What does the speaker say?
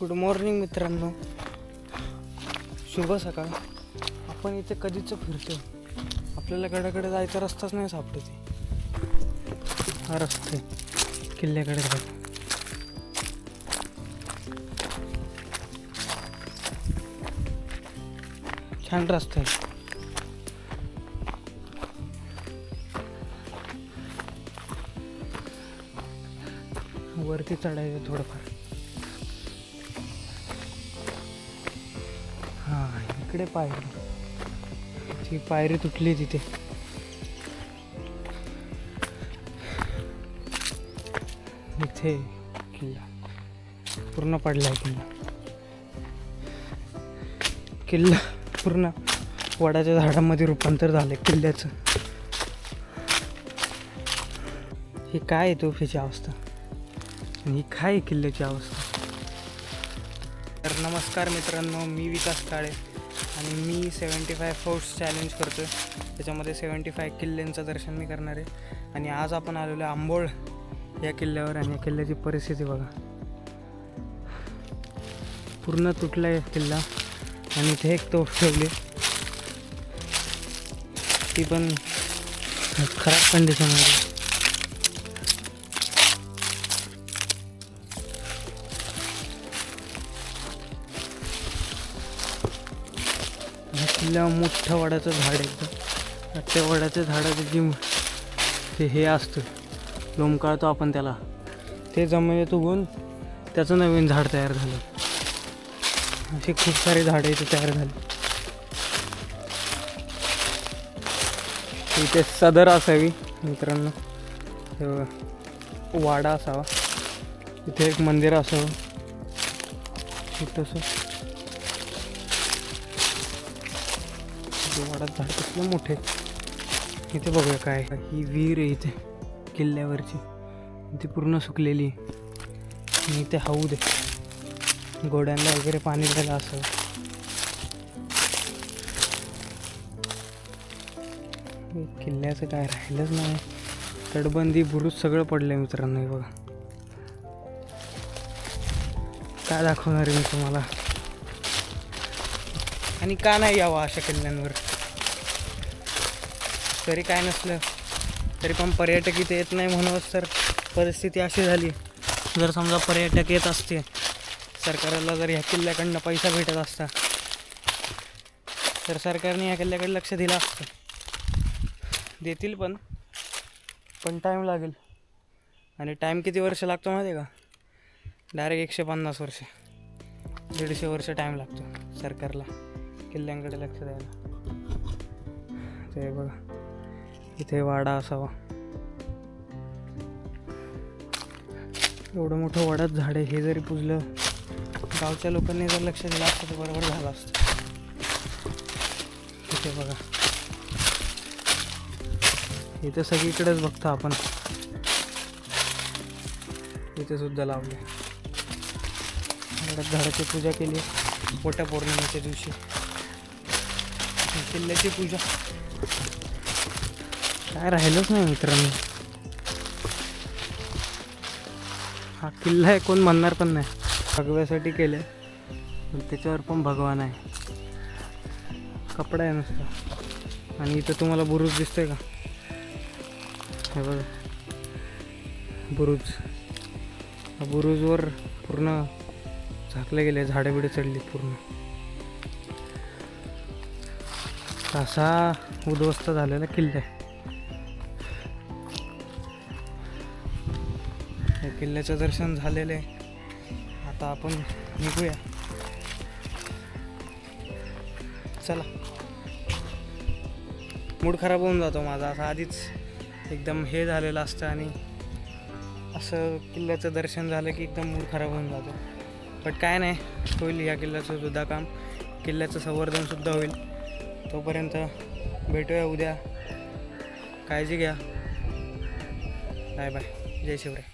Good morning मित्रांनो. शुभ सकाळ. आपण इथे कधीच फिरतो आपल्याला गडाकडे जायचा रस्ताच नाही सापडत आहे. हा रस्ता आहे. किल्ल्याकडे जायचा. छान रस्ता आहे. वरती चढायचं थोडंफार. इकडे पायरी. ती पायरी तुटली तिथे. इथे किल्ला. पूर्ण पडला आहे किल्ला. किल्ला पूर्ण वडाच्या झाडामध्ये रूपांतर झालं आहे किल्ल्याचं. ही काय आहे तोफीची अवस्था? आणि ही काय आहे किल्ल्याची अवस्था? तर नमस्कार मित्रांनो मी विकास काळे. आणि मी सेवन्टी फाय फोर्स चॅलेंज करतो आहे त्याच्यामध्ये सेवन्टी फाय किल्ल्यांचं दर्शन मी करणार आहे. आणि आज आपण आलेलो आहे आंबोळ या किल्ल्यावर आणि या किल्ल्याची परिस्थिती बघा. पूर्ण तुटला आहे किल्ला. आणि इथे एक तोफ ठेवली. ती पण खराब कंडिशनमध्ये ह्या मोठ्या मोठं वडाचं झाड आहे एकदम. त्या वडाच्या झाडाचं जी ते हे असतं लोंबकाळतो आपण त्याला. ते जमिनीत उगून त्याचं नवीन झाड तयार झालं. असे खूप सारे झाडं इथे तयार झाली. इथे सदर असावी मित्रांनो. वाडा असावा. इथे एक मंदिर असावं. छोटंसं ते वाड्यात झाड कसले मोठे. इथे बघूया काय ही विहीर आहे इथे किल्ल्यावरची. ती पूर्ण सुकलेली आणि इथे हौद आहे घोड्यांना वगैरे पाणी द्यायला असं किल्ल्याचं काय राहिलंच नाही. तटबंदी बुरुज सगळं पडलं आहे मित्रांनो बघा. काय दाखवणार आहे मी तुम्हाला? आणि का नाही यावं अशा किल्ल्यांवर तरी काय नसलं तरी पण पर्यटक इथे येत नाही म्हणूनच तर परिस्थिती अशी झाली. जर समजा पर्यटक येत असते सरकारला जर ह्या किल्ल्याकडनं पैसा भेटत असता तर सरकारने या किल्ल्याकडे लक्ष दिलं असतं. देतील पण पण टाईम लागेल. आणि टाईम किती वर्ष लागतो माहिती का? डायरेक्ट एकशे पन्नास वर्ष. दीडशे वर्ष टाईम लागतो सरकारला. किल्ल्यांकडे लक्ष द्यायला. ते बघा इथे वाडा असावा. एवढं मोठं वाड्यात झाडे हे जरी पुजलं गावच्या लोकांनी जर लक्ष दिलं असतं तर बरोबर झालं असतं. इथे बघा. इथे सगळीकडेच बघतो आपण. इथे सुद्धा लावले. झाडाची पूजा केली. वटपौर्णिमेच्या पौर्णिमेच्या दिवशी. किल्ल्याची पूजा. काय राहिलंच नाही मित्रांनो. हा किल्ला आहे कोण म्हणणार पण नाही. भगव्यासाठी केलं पण त्याच्यावर पण भगवान आहे. कपडा आहे नुसता. आणि इथं तुम्हाला बुरुज दिसतोय का? हे बघा. बुरुज. बुरुजवर पूर्ण झाकले गेले झाडे बिडे चढली पूर्ण. असा उद्ध्वस्त झालेला किल्ला आहे. या किल्ल्याचं दर्शन झालेलं आहे. आता आपण निघूया. चला. मूड खराब होऊन जातो माझा. असा आधीच एकदम हे झालेलं असतं आणि असं किल्ल्याचं दर्शन झालं की एकदम मूड खराब होऊन जातो. बट काय नाही होईल या किल्ल्याचं सुद्धा काम. किल्ल्याचं संवर्धनसुद्धा होईल. तोपर्यंत भेटूया उद्या. काळजी घ्या. Bye bye. जय शिवराय.